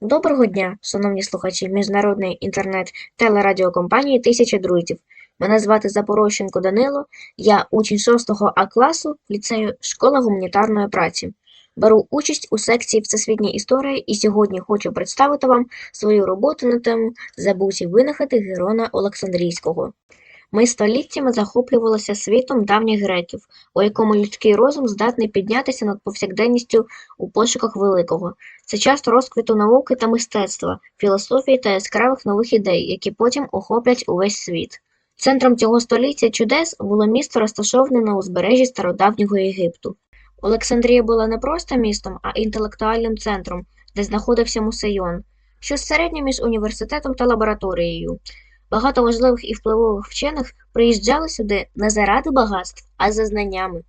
Доброго дня, шановні слухачі міжнародної інтернет-телерадіокомпанії Тисяча друзів. Мене звати Запорощенко Данило, я учень 6 А класу ліцею Школа гуманітарної праці. Беру участь у секції Всесвітня історія і сьогодні хочу представити вам свою роботу на тему Забуті винахити Герона Олександрійського. Ми століттями захоплювалися світом давніх греків, у якому людський розум здатний піднятися над повсякденністю у пошуках великого. Це час розквіту науки та мистецтва, філософії та яскравих нових ідей, які потім охоплять увесь світ. Центром цього століття чудес було місто, розташоване на узбережжі стародавнього Єгипту. Олександрія була не просто містом, а інтелектуальним центром, де знаходився мусейон, щось середнє між університетом та лабораторією. Багато важливих і впливових вчених приїжджали сюди не заради багатств, а за знаннями.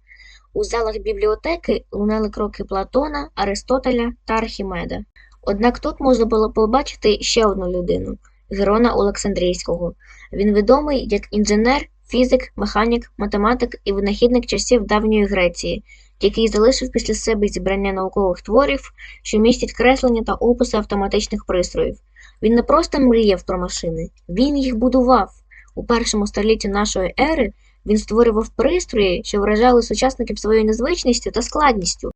У залах бібліотеки лунали кроки Платона, Аристотеля та Архімеда. Однак тут можна було побачити ще одну людину Герона Олександрійського. Він відомий як інженер, фізик, механік, математик і винахідник часів давньої Греції, який залишив після себе зібрання наукових творів, що містять креслення та описи автоматичних пристроїв. Він не просто мріяв про машини, він їх будував. У першому столітті нашої ери він створював пристрої, що вражали сучасників своєю незвичністю та складністю.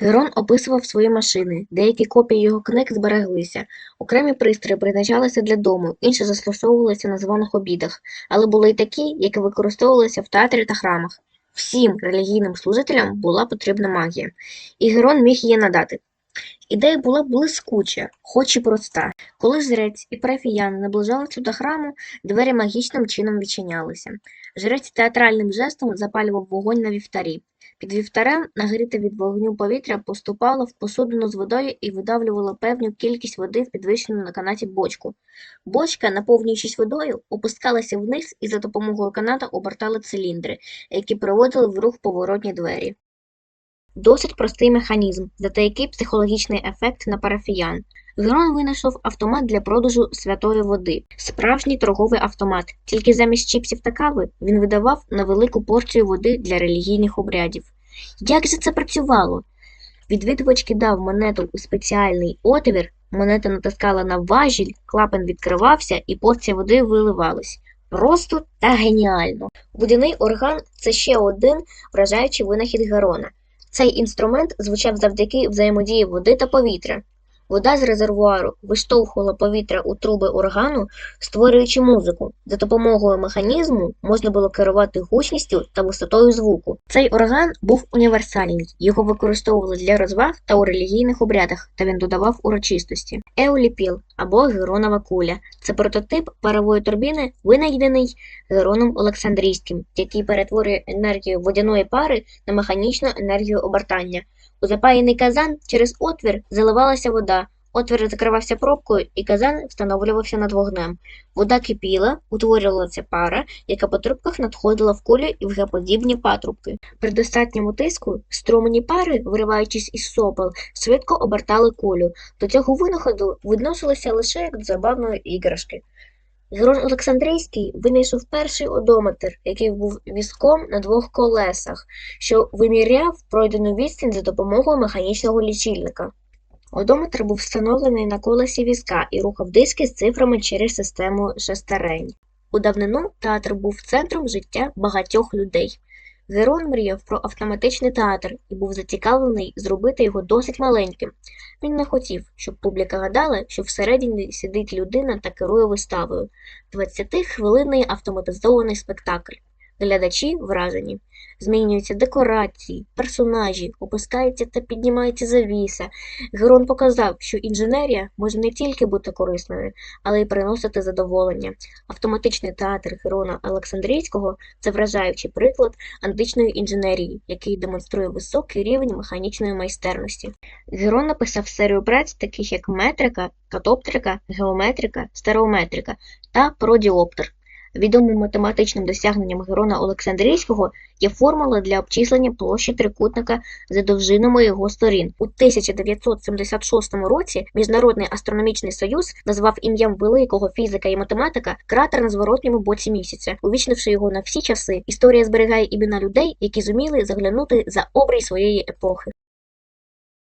Герон описував свої машини, деякі копії його книг збереглися, окремі пристрої призначалися для дому, інші застосовувалися на званих обідах, але були й такі, які використовувалися в театрі та храмах. Всім релігійним служителям була потрібна магія, і Герон міг її надати. Ідея була блискуча, хоч і проста. Коли жрець і парафіяни наближалися до храму, двері магічним чином відчинялися. Жрець театральним жестом запалював вогонь на вівтарі. Під вівтарем нагріте від вогню повітря поступало в посудину з водою і видавлювало певну кількість води в підвищену на канаті бочку. Бочка, наповнюючись водою, опускалася вниз і за допомогою каната обертали циліндри, які проводили в рух поворотні двері. Досить простий механізм, зате який психологічний ефект на парафіян. Герон винайшов автомат для продажу святої води, справжній торговий автомат, тільки замість чіпсів та кави він видавав невелику порцію води для релігійних обрядів. Як же це працювало? Відвідувач кидав монету у спеціальний отвір, монета натискала на важіль, клапан відкривався і порція води виливалась. Просто та геніально. Водяний орган це ще один вражаючий винахід Герона. Цей інструмент звучав завдяки взаємодії води та повітря. Вода з резервуару виштовхувала повітря у труби органу, створюючи музику. За допомогою механізму можна було керувати гучністю та висотою звуку. Цей орган був універсальний, його використовували для розваг та у релігійних обрядах, та він додавав урочистості. Еоліпіл або Геронова куля це прототип парової турбіни, винайдений Героном Олександрійським, який перетворює енергію водяної пари на механічну енергію обертання. У запаяний казан через отвір заливалася вода, отвір закривався пробкою і казан встановлювався над вогнем. Вода кипіла, утворювалася пара, яка по трубках надходила в кулю і в геподібні патрубки. При достатньому тиску струмені пари, вириваючись із сопел, швидко обертали кулю. До цього винаходу відносилися лише як до забавної іграшки. Герон Олександрійський винайшов перший одометр, який був візком на двох колесах, що виміряв пройдену відстань за допомогою механічного лічильника. Одометр був встановлений на колесі візка і рухав диски з цифрами через систему шестерень. У давнину театр був центром життя багатьох людей. Герон мріяв про автоматичний театр і був зацікавлений зробити його досить маленьким. Він не хотів, щоб публіка гадала, що всередині сидить людина та керує виставою. 20-хвилинний автоматизований спектакль. Глядачі вражені. Змінюються декорації, персонажі, опускається та піднімається завіса. Герон показав, що інженерія може не тільки бути корисною, але й приносити задоволення. Автоматичний театр Герона Олександрійського це вражаючий приклад античної інженерії, який демонструє високий рівень механічної майстерності. Герон написав серію праць, таких як метрика, катоптрика, геометрика, стереометрика та продіоптер. Відомим математичним досягненням Герона Олександрійського є формула для обчислення площі трикутника за довжинами його сторін. У 1976 році Міжнародний астрономічний союз назвав ім'ям великого фізика і математика кратер на зворотньому боці місяця, увічнивши його на всі часи. Історія зберігає імена людей, які зуміли заглянути за обрій своєї епохи.